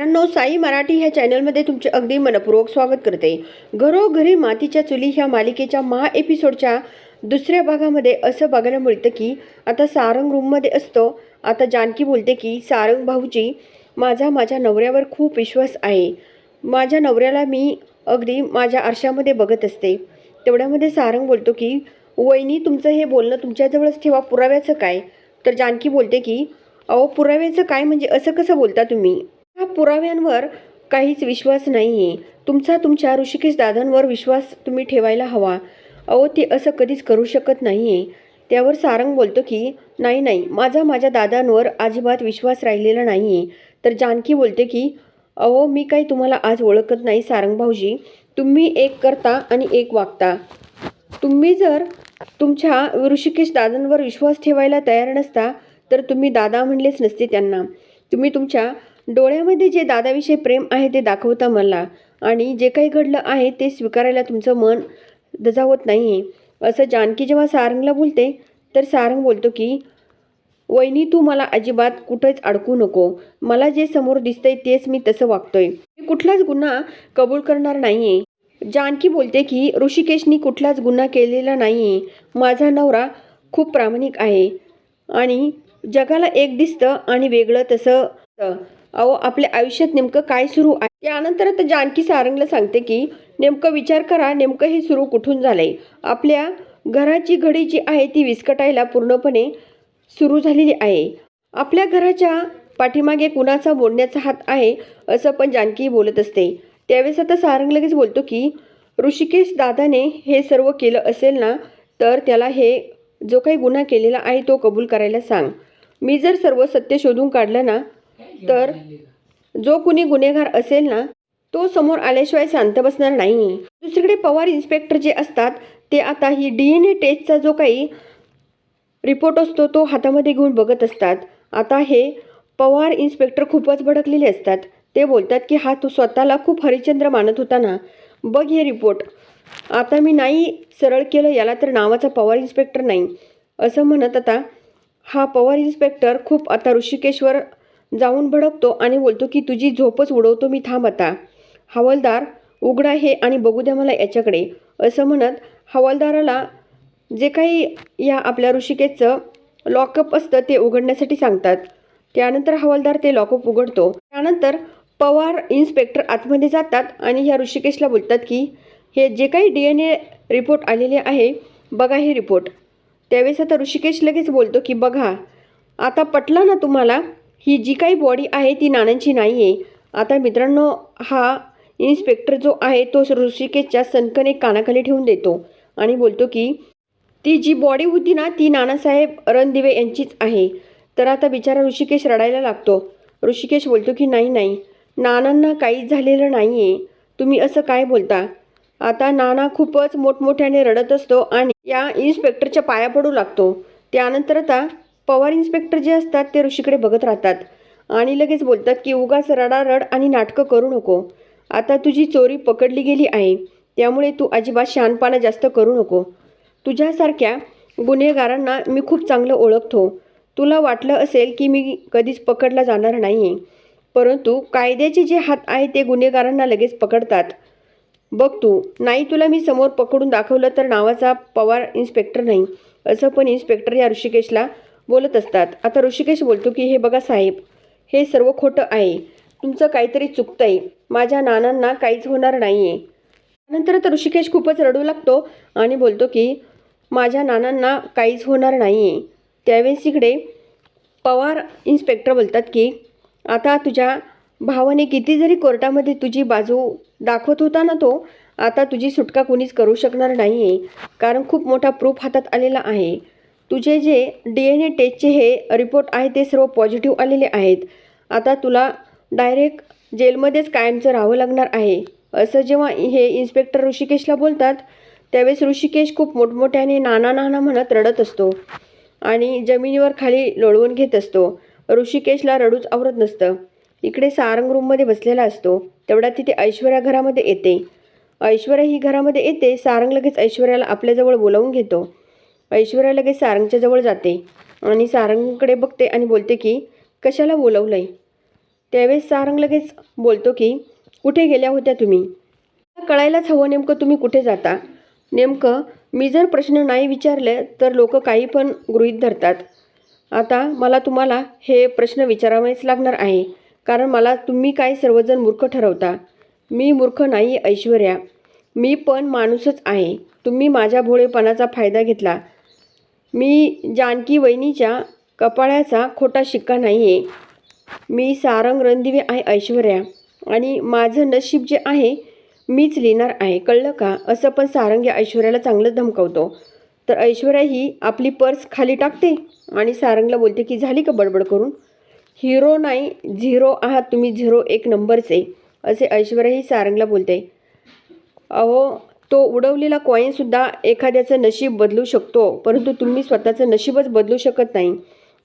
मित्रांनो साई मराठी ह्या चॅनलमध्ये तुमचे अगदी मनपूर्वक स्वागत करते. घरोघरी मातीच्या चुली ह्या मालिकेच्या महा एपिसोडच्या दुसऱ्या भागामध्ये असं बघायला मिळतं की आता सारंग रूममध्ये असतो. आता जानकी बोलते की सारंग भाऊजी माझा माझ्या नवऱ्यावर खूप विश्वास आहे. माझ्या नवऱ्याला मी अगदी माझ्या आरशामध्ये बघत असते. तेवढ्यामध्ये सारंग बोलतो की वहिनी तुमचं हे बोलणं तुमच्याजवळच ठेवा पुराव्याचं काय? तर जानकी बोलते की अहो पुराव्याचं काय? म्हणजे असं कसं बोलता तुम्ही? या पुराव्यांवर काहीच विश्वास नाही आहे तुमचा तुमच्या ऋषिकेश दादांवर विश्वास तुम्ही ठेवायला हवा. अहो ते असं कधीच करू शकत नाही आहे त्यावर सारंग बोलतो की नाही नाही माझा माझ्या दादांवर अजिबात विश्वास राहिलेला नाही आहे तर जानकी बोलते की अहो मी काही तुम्हाला आज ओळखत नाही सारंग भाऊजी. तुम्ही एक करता आणि एक वागता. तुम्ही जर तुमच्या ऋषिकेश दादांवर विश्वास ठेवायला तयार नसता तर तुम्ही दादा म्हणलेच नसते त्यांना. तुम्ही तुमच्या डोळ्यामध्ये जे दादाविषयी प्रेम आहे ते दाखवता मला आणि जे काही घडलं आहे ते स्वीकारायला तुमचं मन दजावत नाही आहे असं जानकी जेव्हा सारंगला बोलते तर सारंग बोलतो की वहिनी तू मला अजिबात कुठंच अडकू नको. मला जे समोर दिसतंय तेच मी तसं वागतोय. मी कुठलाच गुन्हा कबूल करणार नाहीये. जानकी बोलते की ऋषिकेशनी कुठलाच गुन्हा केलेला नाहीये. माझा नवरा खूप प्रामाणिक आहे आणि जगाला एक दिसतं आणि वेगळं तसं. अहो आपल्या आयुष्यात नेमकं काय सुरू आहे? त्यानंतर आता जानकी सारंगला सांगते की नेमकं विचार करा नेमकं हे सुरू कुठून झालंय? आपल्या घराची घडी जी आहे ती विस्कटायला पूर्णपणे सुरू झालेली आहे. आपल्या घराच्या पाठीमागे कुणाचा बोलण्याचा हात आहे असं पण जानकी बोलत असते. त्यावेळेस आता सारंग लगेच बोलतो की ऋषिकेश दादाने हे सर्व केलं असेल ना तर त्याला हे जो काही गुन्हा केलेला आहे तो कबूल करायला सांग. मी जर सर्व सत्य शोधून काढलं ना तर जो कुणी गुन्हेगार असेल ना तो समोर आल्याशिवाय शांत बसणार नाही. दुसरीकडे पवार इन्स्पेक्टर जे असतात ते आता ही डी एन ए टेस्टचा जो काही रिपोर्ट असतो तो हातामध्ये घेऊन बघत असतात. आता हे पवार इन्स्पेक्टर खूपच भडकलेले असतात. ते बोलतात की हा तो स्वतःला खूप हरिश्चंद्र मानत होता ना. बघ हे रिपोर्ट आता मी नाही सरळ केलं याला तर नावाचा पवार इन्स्पेक्टर नाही. असं म्हणत आता हा पवार इन्स्पेक्टर खूप आता ऋषिकेश्वर जाऊन भडकतो आणि बोलतो की तुझी झोपच उडवतो मी थांब आता. हवालदार उघडा हे आणि बघू द्या मला याच्याकडे. असं म्हणत हवालदाराला जे काही या आपल्या ऋषिकेशचं लॉकअप असतं ते उघडण्यासाठी सांगतात. त्यानंतर हवालदार ते लॉकअप उघडतो. त्यानंतर पवार इन्स्पेक्टर आतमध्ये जातात आणि ह्या ऋषिकेशला बोलतात की हे जे काही डी एन ए रिपोर्ट आलेले आहे बघा हे रिपोर्ट त्यावेळेस आता ऋषिकेश लगेच बोलतो की बघा आता पटला ना तुम्हाला ही जी काही बॉडी आहे ती नानांची नाही आहे आता मित्रांनो हा इन्स्पेक्टर जो आहे तो ऋषिकेशच्या सनकने कानाखाली ठेवून देतो आणि बोलतो की ती जी बॉडी होती ना ती नानासाहेब रणदिवे यांचीच आहे. तर आता बिचारा ऋषिकेश रडायला लागतो. ऋषिकेश बोलतो की नाही नाही नानांना काहीच झालेलं नाही आहे तुम्ही असं काय बोलता? आता नाना खूपच मोठमोठ्याने रडत असतो आणि या इन्स्पेक्टरच्या पाया पडू लागतो. त्यानंतर आता पवार इन्स्पेक्टर जे असतात ते ऋषीकडे बघत राहतात. आणि लगेच बोलतात की उगाच रडारड आणि नाटकं करू नको. आता तुझी चोरी पकडली गेली आहे. त्यामुळे तू अजिबात शहाणपणा जास्त करू नको. तुझ्यासारख्या गुन्हेगारांना मी खूप चांगलं ओळखतो. तुला वाटलं असेल की मी कधीच पकडला जाणार नाही आहे परंतु कायद्याचे जे हात आहे ते गुन्हेगारांना लगेच पकडतात. बघ तू नाही तुला मी समोर पकडून दाखवलं तर नावाचा पवार इन्स्पेक्टर नाही. असं पण इन्स्पेक्टर या ऋषिकेशला बोलत असतात. आता ऋषिकेश बोलतो की हे बघा साहेब हे सर्व खोटं आहे. तुमचं काहीतरी चुकतं आहे माझ्या नानांना काहीच होणार नाही आहे नंतर तर ऋषिकेश खूपच रडू लागतो आणि बोलतो की माझ्या नानांना काहीच होणार नाही आहे त्यावेळेस इकडे पवार इन्स्पेक्टर बोलतात की आता तुझ्या भावाने किती जरी कोर्टामध्ये तुझी बाजू दाखवत होता ना तो आता तुझी सुटका कुणीच करू शकणार नाही आहे कारण खूप मोठा प्रूफ हातात आलेला आहे. तुझे जे डी एन ए टेस्टचे हे रिपोर्ट आहे ते सर्व पॉझिटिव्ह आलेले आहेत. आता तुला डायरेक्ट जेलमध्येच कायमचं राहावं लागणार आहे. असं जेव्हा हे इन्स्पेक्टर ऋषिकेशला बोलतात त्यावेळेस ऋषिकेश खूप मोठमोठ्याने नाना नाना म्हणत रडत असतो आणि जमिनीवर खाली लोळवून घेत असतो. ऋषिकेशला रडूच आवरत नसतं. इकडे सारंग रूममध्ये बसलेला असतो. तेवढा तिथे ऐश्वर्या घरामध्ये येते. ऐश्वर्या ही घरामध्ये येते सारंग लगेच ऐश्वर्याला आपल्याजवळ बोलावून घेतो. ऐश्वर्या लगेच सारंगच्या जवळ जाते आणि सारंगकडे बघते आणि बोलते की कशाला बोलवलं आहे त्यावेळेस सारंग लगेच बोलतो की कुठे गेल्या होत्या तुम्ही? मला कळायलाच हवं नेमकं तुम्ही कुठे जाता. नेमकं मी जर प्रश्न नाही विचारले तर लोक काही पण गृहीत धरतात. आता मला तुम्हाला हे प्रश्न विचारावेच लागणार आहे. कारण मला तुम्ही काय सर्वजण मूर्ख ठरवता? मी मूर्ख नाही ऐश्वर्या. मी पण माणूसच आहे. तुम्ही माझ्या भोळेपणाचा फायदा घेतला. मी जानकी वहिनीच्या कपाळाचा खोटा शिक्का नाही आहे मी सारंग रणदिवे आहे ऐश्वर्या आणि माझं नशीब जे आहे मीच लिहिणार आहे. कळलं का? असं पण सारंग या ऐश्वर्याला चांगलं धमकावतो. तर ऐश्वर्या ही आपली पर्स खाली टाकते आणि सारंगला बोलते की झाली का बडबड करून? हिरो नाही झिरो आहात तुम्ही झिरो एक नंबरचे असे ऐश्वर्या ही सारंगला बोलते. अहो तो उडवलेला कॉईनसुद्धा एखाद्याचं नशीब बदलू शकतो. परंतु तुम्ही स्वतःचं नशीबच बदलू शकत नाही.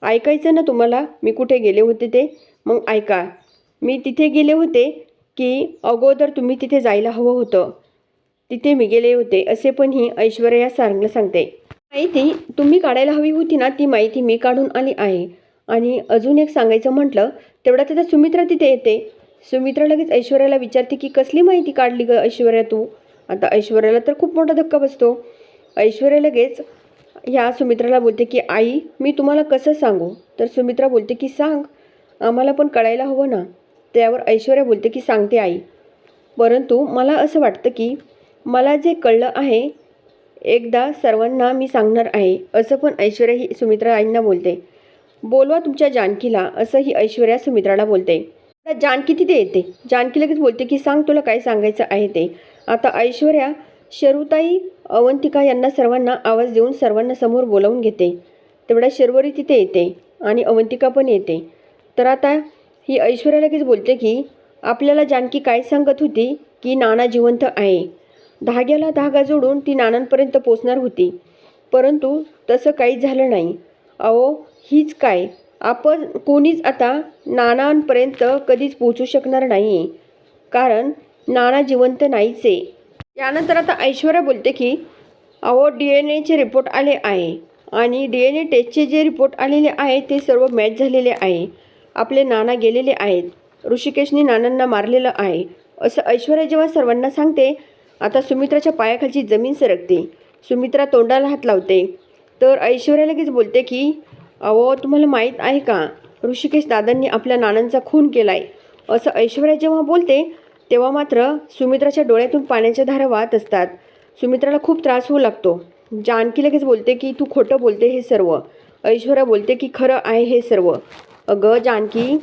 ऐकायचं ना तुम्हाला? मी कुठे गेले होते ते? मग ऐका. मी तिथे गेले होते की अगोदर तुम्ही तिथे जायला हवं होतं. तिथे मी गेले होते असे पण ही ऐश्वर्या सारंगला सांगते. माहिती तुम्ही काढायला हवी होती ना ती माहिती मी काढून आली आहे. आणि अजून एक सांगायचं म्हटलं तेवढ्यात आता सुमित्रा तिथे येते. सुमित्रा लगेच ऐश्वर्याला विचारते की कसली माहिती काढली ग ऐश्वर्या तू? आता ऐश्वर्याला तर खूप मोठा धक्का बसतो. ऐश्वर्या लगेच ह्या सुमित्राला बोलते की आई मी तुम्हाला कसं सांगू? तर सुमित्रा बोलते की सांग. आम्हाला पण कळायला हवं ना. त्यावर ऐश्वर्या बोलते की सांगते आई. परंतु मला असं वाटतं की मला जे कळलं आहे एकदा सर्वांना मी सांगणार आहे. असं पण ऐश्वर्या ही सुमित्रा आईंना बोलते. बोलवा तुमच्या जानकीला असं ही ऐश्वर्या सुमित्राला बोलते. जानकी तिथे येते. जानकी लगेच बोलते की सांग तुला काय सांगायचं आहे ते. आता ऐश्वर्या शरुताई अवंतिका यांना सर्वांना आवाज देऊन सर्वांना समोर बोलावून घेते. तेवढ्या शर्वरी तिथे येते आणि अवंतिका पण येते. तर आता ही ऐश्वर्या लगेच बोलते की आपल्याला जानकी काय सांगत होती की नाना जिवंत आहे. धाग्याला धागा जोडून ती नानांपर्यंत पोचणार होती. परंतु तसं काहीच झालं नाही. अहो हीच काय? आपण कोणीच आता नानांपर्यंत कधीच पोचू शकणार नाही. कारण नाना जिवंत नाहीचे यानंतर आता ऐश्वर्या बोलते की अहो डी एन एचे रिपोर्ट आले आहे. आणि डी एन ए टेस्टचे जे रिपोर्ट आलेले आहे ते सर्व मॅच झालेले आहे. आपले नाना गेलेले आहेत. ऋषिकेशने नानांना मारलेलं आहे. असं ऐश्वर्या जेव्हा सर्वांना सांगते आता सुमित्राच्या पायाखालची जमीन सरकते. सुमित्रा तोंडाला हात लावते. तर ऐश्वर्या लगेच बोलते की अहो तुम्हाला माहीत आहे का? ऋषिकेश दादांनी आपल्या नानांचा खून केला आहे असं ऐश्वर्या जेव्हा बोलते तेव्हा मात्र सुमित्राच्या डोळ्यातून पाण्याच्या धारा वाहत असतात. सुमित्राला खूप त्रास होऊ लागतो. जानकी लगेच बोलते की तू खोटं बोलते हे सर्व. ऐश्वर्या बोलते की खरं आहे हे सर्व. अगं जानकी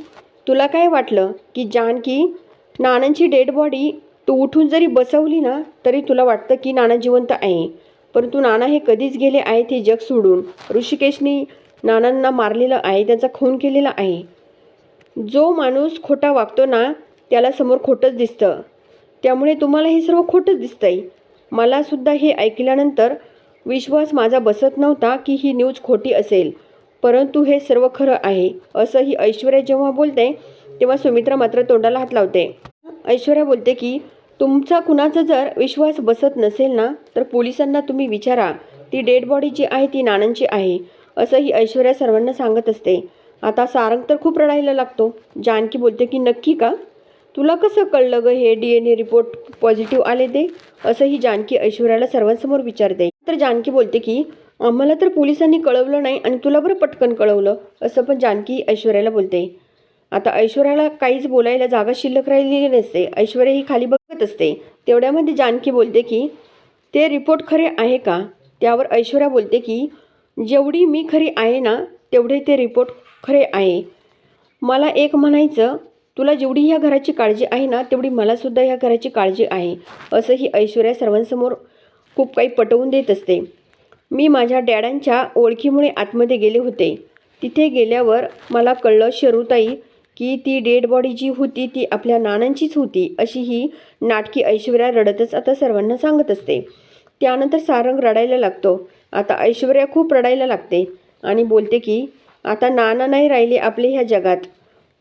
तुला काय वाटलं की जानकी नानांची डेड बॉडी तू उठून जरी बसवली ना तरी तुला वाटतं की नाना जिवंत आहे. परंतु नाना हे कधीच गेले आहे ते जग सोडून. ऋषिकेशनी नानांना मारलेलं आहे त्यांचा खून केलेला आहे. जो माणूस खोटा वागतो ना त्याला समोर खोटंच दिसतं. त्यामुळे तुम्हाला हे सर्व खोटंच दिसतंय. मलासुद्धा हे ऐकल्यानंतर विश्वास माझा बसत नव्हता की ही न्यूज खोटी असेल. परंतु हे सर्व खरं आहे. असं ही ऐश्वर्या जेव्हा बोलते तेव्हा सुमित्रा मात्र तोंडाला हात लावते. ऐश्वर्या बोलते की तुमचा कुणाचा जर विश्वास बसत नसेल ना तर पोलिसांना तुम्ही विचारा. ती डेड बॉडी जी आहे ती नानांची आहे. असं ही ऐश्वर्या सर्वांना सांगत असते. आता सारंग तर खूप रडायला लागतो. जानकी बोलते की नक्की का? तुला कसं कळलं ग हे D N A report positive आले ते? असं ही जानकी ऐश्वर्याला सर्वांसमोर विचारते. तर जानकी बोलते की आम्हाला तर पोलिसांनी कळवलं नाही आणि तुला बरं पटकन कळवलं असं पण जानकी ऐश्वर्याला बोलते. आता ऐश्वर्याला काहीच बोलायला जागा शिल्लक राहिलेली नसते. ऐश्वर्या ही खाली बघत असते. तेवढ्यामध्ये जानकी बोलते की ते रिपोर्ट खरे आहे का? त्यावर ऐश्वर्या बोलते की जेवढी मी खरी आहे ना तेवढे ते रिपोर्ट खरे आहे. मला एक म्हणायचं तुला जेवढी ह्या घराची काळजी आहे ना तेवढी मलासुद्धा ह्या घराची काळजी आहे. असं ही ऐश्वर्या सर्वांसमोर खूप काही पटवून देत असते. मी माझ्या डॅडांच्या ओळखीमुळे आतमध्ये गेले होते. तिथे गेल्यावर मला कळलं शरूताई की ती डेड बॉडी जी होती ती आपल्या नानांचीच होती अशी ही नाटकी ऐश्वर्या रडतच आता सर्वांना सांगत असते. त्यानंतर सारंग रडायला लागतो. आता ऐश्वर्या खूप रडायला लागते आणि बोलते की आता नाना नाही राहिले आपले ह्या जगात.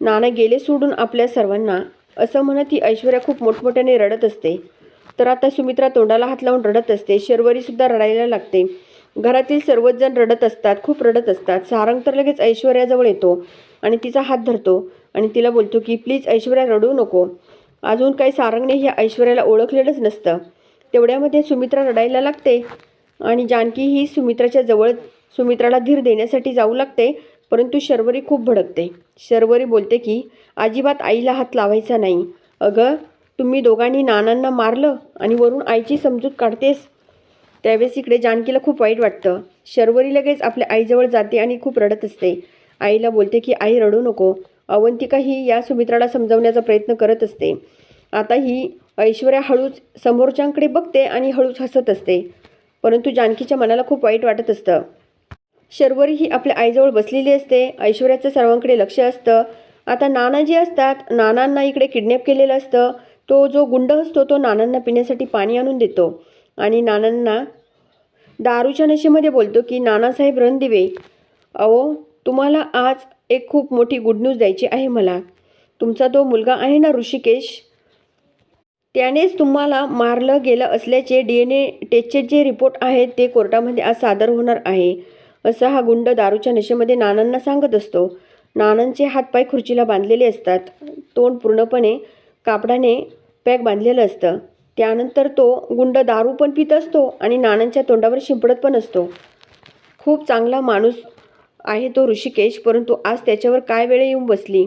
नाना गेले सोडून आपल्या सर्वांना असं म्हणत ती ऐश्वर्या खूप मोठमोठ्याने रडत असते. तर आता सुमित्रा तोंडाला हात लावून रडत असते. शर्वरीसुद्धा रडायला लागते. घरातील सर्वच जण रडत असतात खूप रडत असतात. सारंग तर लगेच ऐश्वर्याजवळ येतो आणि तिचा हात धरतो आणि तिला बोलतो की प्लीज ऐश्वर्या रडू नको. अजून काही सारंगने ह्या ऐश्वर्याला ओळखलेलंच नसतं. तेवढ्यामध्ये सुमित्रा रडायला लागते आणि जानकी ही सुमित्राच्या जवळ सुमित्राला धीर देण्यासाठी जाऊ लागते. परंतु शर्वरी खूप भडकते. शर्वरी बोलते की अजिबात आईला हात लावायचा नाही. अगं तुम्ही दोघांनी नानांना मारलं आणि वरून आईची समजूत काढतेस? त्यावेळेस इकडे जानकीला खूप वाईट वाटतं. शर्वरी लगेच आपल्या आईजवळ जाते आणि खूप रडत असते. आईला बोलते की आई रडू नको. अवंतिका ही या सुमित्राला समजवण्याचा प्रयत्न करत असते. आता ही ऐश्वर्या हळूच समोरच्यांकडे बघते आणि हळूच हसत असते. परंतु जानकीच्या मनाला खूप वाईट वाटत असतं. शर्वरी ही आपल्या आईजवळ बसलेली असते. ऐश्वर्याचं सर्वांकडे लक्ष असतं. आता नाना जे असतात. नानांना इकडे किडनॅप केलेलं असतं. तो जो गुंड असतो तो नानांना पिण्यासाठी पाणी आणून देतो. आणि नानांना दारूच्या नशेमध्ये बोलतो की नानासाहेब रणदिवे अहो तुम्हाला आज एक खूप मोठी गुड न्यूज द्यायची आहे मला. तुमचा तो मुलगा आहे ना ऋषिकेश? त्यानेच तुम्हाला मारलं गेलं असल्याचे डी एन ए टेस्टचे जे रिपोर्ट आहेत ते कोर्टामध्ये आज सादर होणार आहे. असं हा गुंड दारूच्या नशेमध्ये नानांना सांगत असतो. नानांचे हातपाय खुर्चीला बांधलेले असतात. तोंड पूर्णपणे कापडाने पॅक बांधलेलं असतं. त्यानंतर तो गुंड दारू पण पित असतो आणि नानांच्या तोंडावर शिंपडत पण असतो. खूप चांगला माणूस आहे तो ऋषिकेश परंतु आज त्याच्यावर काय वेळ येऊन बसली?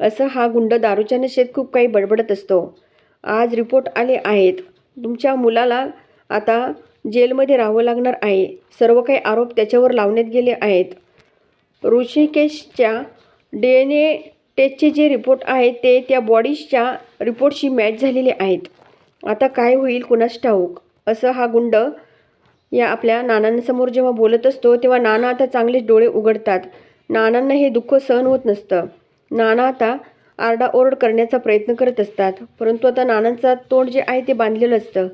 असं हा गुंड दारूच्या नशेत खूप काही बडबडत असतो. आज रिपोर्ट आले आहेत. तुमच्या मुलाला आता जेलमध्ये राहावं लागणार आहे. सर्व काही आरोप त्याच्यावर लावण्यात गेले आहेत. ऋषिकेशच्या डी एन ए टेस्टचे जे रिपोर्ट आहेत ते त्या बॉडीजच्या रिपोर्टशी मॅच झालेले आहेत. आता काय होईल कुणास ठाऊक? असं हा गुंड या आपल्या नानांसमोर जेव्हा बोलत असतो तेव्हा नाना आता चांगलेच डोळे उघडतात. नानांना हे दुःख सहन होत नसतं. नाना आता आरडाओरड करण्याचा प्रयत्न करत असतात. परंतु आता नानांचा तोंड जे आहे ते बांधलेलं असतं.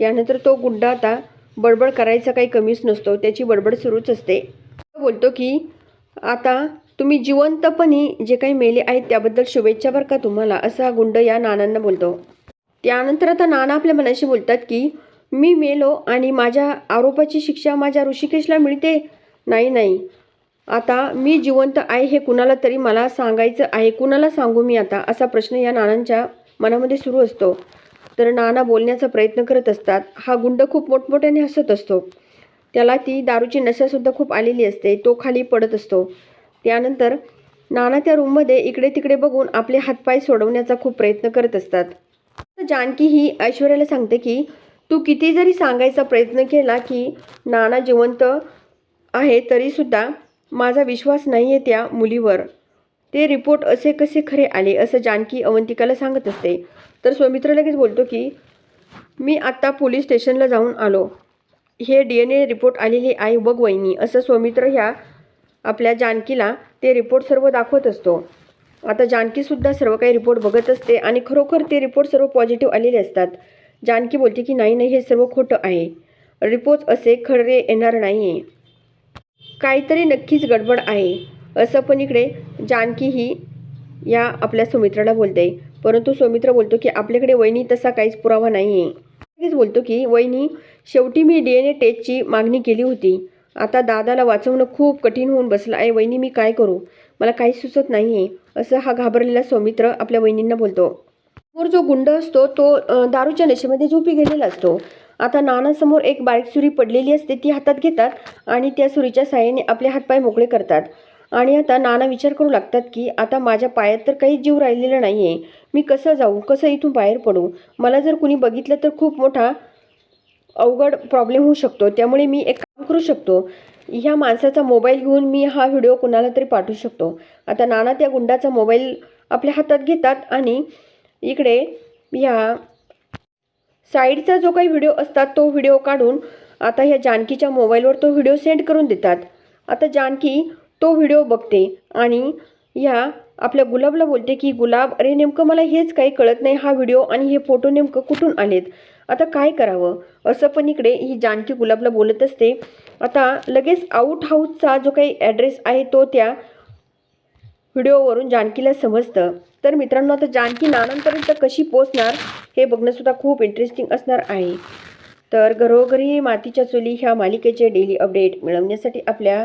त्यानंतर तो गुंडा आता बडबड करायचा काही कमीच नसतो. त्याची बडबड सुरूच असते. बोलतो की आता तुम्ही जिवंतपणी जे काही मेले आहेत त्याबद्दल शुभेच्छा बरं का तुम्हाला असा हा गुंड या नानांना बोलतो. त्यानंतर आता नाना आपल्या मनाशी बोलतात की मी मेलो आणि माझ्या आरोपाची शिक्षा माझ्या ऋषिकेशला मिळते? नाही नाही. आता मी जिवंत आहे हे कुणाला तरी मला सांगायचं आहे. कुणाला सांगू मी आता? असा प्रश्न या नानांच्या मनामध्ये सुरू असतो. तर नाना बोलण्याचा प्रयत्न करत असतात. हा गुंड खूप मोठमोठ्याने हसत असतो. त्याला ती दारूची नशासुद्धा खूप आलेली असते. तो खाली पडत असतो. त्यानंतर नाना त्या रूममध्ये इकडे तिकडे बघून आपले हातपाय सोडवण्याचा खूप प्रयत्न करत असतात. जानकी ही ऐश्वर्याला सांगते की तू किती जरी सांगायचा प्रयत्न केला की नाना जिवंत आहे तरीसुद्धा माझा विश्वास नाही आहे त्या मुलीवर. ते रिपोर्ट असे कसे खरे आले असं जानकी अवंतिकाला सांगत असते. तर सौमित्र लगेच बोलतो की मी आत्ता पोलीस स्टेशनला जाऊन आलो. हे डी एन ए रिपोर्ट आलेले आहे बघ वहिनी असं सौमित्र ह्या आपल्या जानकीला ते रिपोर्ट सर्व दाखवत असतो. आता जानकीसुद्धा सर्व काही रिपोर्ट बघत असते आणि खरोखर ते रिपोर्ट सर्व पॉझिटिव्ह आलेले असतात. जानकी बोलते की नाही नाही हे सर्व खोटं आहे. रिपोर्ट असे खरे येणार नाही आहे काहीतरी नक्कीच गडबड आहे. असं पण इकडे जानकी ही या आपल्या सुमित्राला बोलते. परंतु सौमित्र बोलतो की आपल्याकडे वहिनी तसा काहीच पुरावा नाही आहे लगेच बोलतो की वहिनी शेवटी मी डी एन ए टेस्टची मागणी केली होती. आता दादाला वाचवणं खूप कठीण होऊन बसलं आहे. वहिनी मी काय करू? मला काहीच सुचत नाही आहे असं हा घाबरलेला सौमित्र आपल्या वहिनींना बोलतो. समोर जो गुंड असतो तो दारूच्या नशेमध्ये झोपी गेलेला असतो. आता नानासमोर एक बारीक सुरी पडलेली असते ती हातात घेतात आणि त्या सुरीच्या साह्याने आपले हातपाय मोकळे करतात. आणि आता नाना विचार करू लागतात की आता माझ्या पायात तर काही जीव राहिलेला नाही आहे मी कसं जाऊ? कसं इथून बाहेर पडू? मला जर कुणी बघितलं तर खूप मोठा अवघड प्रॉब्लेम होऊ शकतो. त्यामुळे मी एक काम करू शकतो. ह्या माणसाचा मोबाईल घेऊन मी हा व्हिडिओ कुणाला तरी पाठवू शकतो. आता नाना त्या गुंडाचा मोबाईल आपल्या हातात घेतात आणि इकडे ह्या साईडचा जो काही व्हिडिओ असतात तो व्हिडिओ काढून आता ह्या जानकीच्या मोबाईलवर तो व्हिडिओ सेंड करून देतात. आता जानकी तो व्हिडिओ बघते आणि ह्या आपल्या गुलाबला बोलते की गुलाब अरे नेमकं मला हेच काही कळत नाही हा व्हिडिओ आणि हे फोटो नेमकं कुठून आलेत? आता काय करावं? असं पण इकडे ही जानकी गुलाबला बोलत असते. आता लगेच आऊट हाऊसचा जो काही ॲड्रेस आहे तो त्या व्हिडिओवरून जानकीला समजतं. तर मित्रांनो आता जानकी नानांपर्यंत कशी पोचणार हे बघणंसुद्धा खूप इंटरेस्टिंग असणार आहे. तर घरोघरी मातीच्या चुली ह्या मालिकेचे डेली अपडेट मिळवण्यासाठी आपल्या